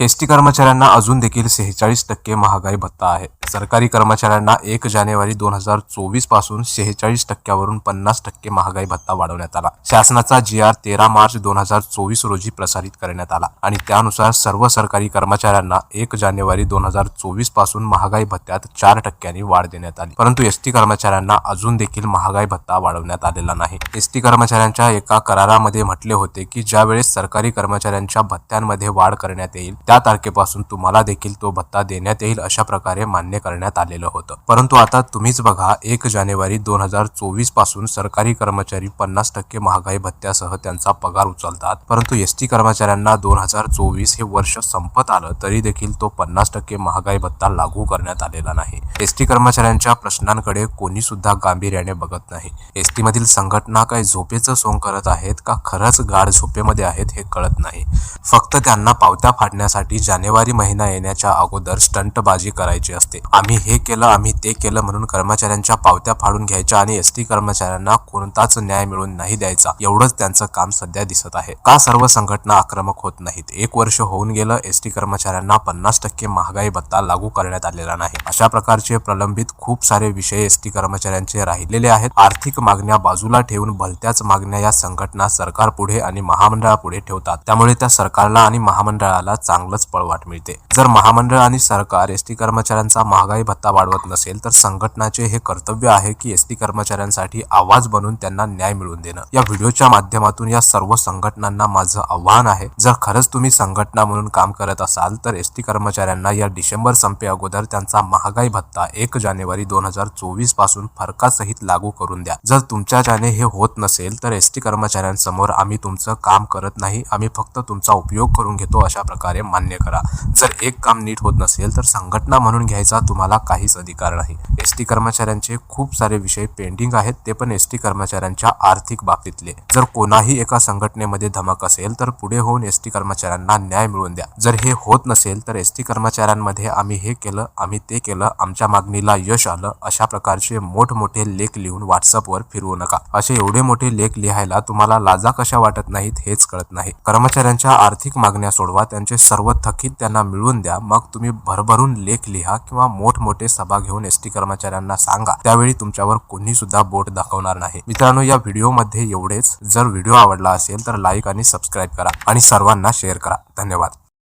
S T कर्मचाऱ्यांना अजून देखील सेहेचाळीस टक्के महागाई भत्ता आहे. सरकारी कर्मचाऱ्यांना एक जानेवारी दोन हजार चोवीसपासून सेहेचाळीस टक्क्यावरून पन्नास टक्के महागाई भत्ता वाढवण्यात आला. शासनाचा जी आर तेरा मार्च दोन हजार चोवीस रोजी प्रसारित करण्यात आला आणि त्यानुसार सर्व सरकारी कर्मचाऱ्यांना एक जानेवारी दोन हजार चोवीसपासून महागाई भत्त्यात चार टक्क्यांनी वाढ देण्यात आली. परंतु एसटी कर्मचाऱ्यांना अजून देखील महागाई भत्ता वाढवण्यात आलेला नाही. एसटी कर्मचाऱ्यांच्या एका करारामध्ये म्हटले होते की ज्यावेळेस सरकारी कर्मचाऱ्यांच्या भत्त्यांमध्ये वाढ करण्यात येईल त्या तारखेपासून तुम्हाला देखील तो भत्ता देण्यात येईल अशा प्रकारे मान्य करण्यात आलेलं होतं. परंतु आता तुम्हीच बघा एक जानेवारी दोन हजार चोवीसपासून सरकारी कर्मचारी पन्नास टक्के महागाई भत्त्यासह त्यांचा पगार उचलतात. परंतु एसटी कर्मचाऱ्यांना दोन हजार चोवीस हे वर्ष संपत आलं तरी देखील तो पन्नास टक्के महागाई भत्ता लागू करण्यात आलेला नाही. एसटी कर्मचाऱ्यांच्या प्रश्नांकडे कोणी सुद्धा गांभीर्याने बघत नाही. एसटी मधील संघटना काय झोपेचं सोंग करत आहेत का खरंच गाढ झोपेमध्ये आहेत हे कळत नाही. फक्त त्यांना पावत्या फाडण्यासाठी जानेवारी महिना येण्याच्या अगोदर स्टंटबाजी करायची असते. आम्ही हे केलं आम्ही ते केलं म्हणून कर्मचाऱ्यांच्या पावत्या फाडून घ्यायच्या आणि एसटी कर्मचाऱ्यांना कोणताच न्याय मिळवून नाही द्यायचा. एवढंच त्यांचं काम सध्या दिसत आहे. का सर्व संघटना आक्रमक होत नाहीत? एक वर्ष होऊन गेलं एसटी कर्मचाऱ्यांना पन्नास टक्के महागाई भत्ता लागू करण्यात आलेला नाही. अशा प्रकारचे प्रलंबित खूप सारे विषय एसटी कर्मचाऱ्यांचे राहिलेले आहेत. आर्थिक मागण्या बाजूला ठेवून भलत्याच मागण्या या संघटना सरकार पुढे आणि महामंडळापुढे ठेवतात. त्यामुळे त्या सरकारला आणि महामंडळाला चांगलंच पळवाट मिळते. जर महामंडळ आणि सरकार एसटी कर्मचाऱ्यांचा महागाई भत्ता वाढवत नसेल तर संघटनाचे हे कर्तव्य आहे की एसटी कर्मचाऱ्यांसाठी आवाज बनून त्यांना न्याय मिळवून देणं. या व्हिडिओच्या माध्यमातून या सर्व संघटनांना माझं आव्हान आहे जर खरंच तुम्ही संघटना म्हणून काम करत असाल तर एसटी कर्मचाऱ्यांना या डिसेंबर संपे अगोदर त्यांचा महागाई भत्ता एक जानेवारी दोन हजार चोवीसपासून फरकासहित लागू करून द्या. जर तुमच्याच्याने हे होत नसेल तर एसटी कर्मचाऱ्यांसमोर आम्ही तुमचं काम करत नाही आम्ही फक्त तुमचा उपयोग करून घेतो अशा प्रकारे मान्य करा. जर एक काम नीट होत नसेल तर संघटना म्हणून घ्यायचा तुम्हाला काहीच अधिकार नाही. एस टी कर्मचाऱ्यांचे खूप सारे विषय पेंडिंग आहेत ते पण एस टी कर्मचाऱ्यांच्या आर्थिक बाबतीतले. जर कोणाही एका संघटनेमध्ये धमक असेल तर पुढे होऊन एस टी कर्मचाऱ्यांना न्याय मिळवून द्या. जर हे होत नसेल तर एस टी कर्मचाऱ्यांमध्ये आम्ही हे केलं आम्ही ते केलं आमच्या मागणीला यश आलं अशा प्रकारचे मोठमोठे लेख लिहून व्हॉट्सअपवर फिरवू नका. असे एवढे मोठे लेख लिहायला तुम्हाला लाजा कशा वाटत नाहीत हेच कळत नाही. कर्मचाऱ्यांच्या आर्थिक मागण्या सोडवा त्यांचे सर्व थकीत त्यांना मिळवून द्या मग तुम्ही भरभरून लेख लिहा किंवा मोठमोठे सभा घेऊन एसटी कर्मचाऱ्यांना सांगा. त्यावेळी तुमच्यावर कोणी सुद्धा बोट दाखवणार नाही. मित्रांनो या व्हिडिओमध्ये एवढेच. जर व्हिडिओ आवडला असेल तर लाईक आणि सबस्क्राईब करा आणि सर्वांना शेअर करा. धन्यवाद.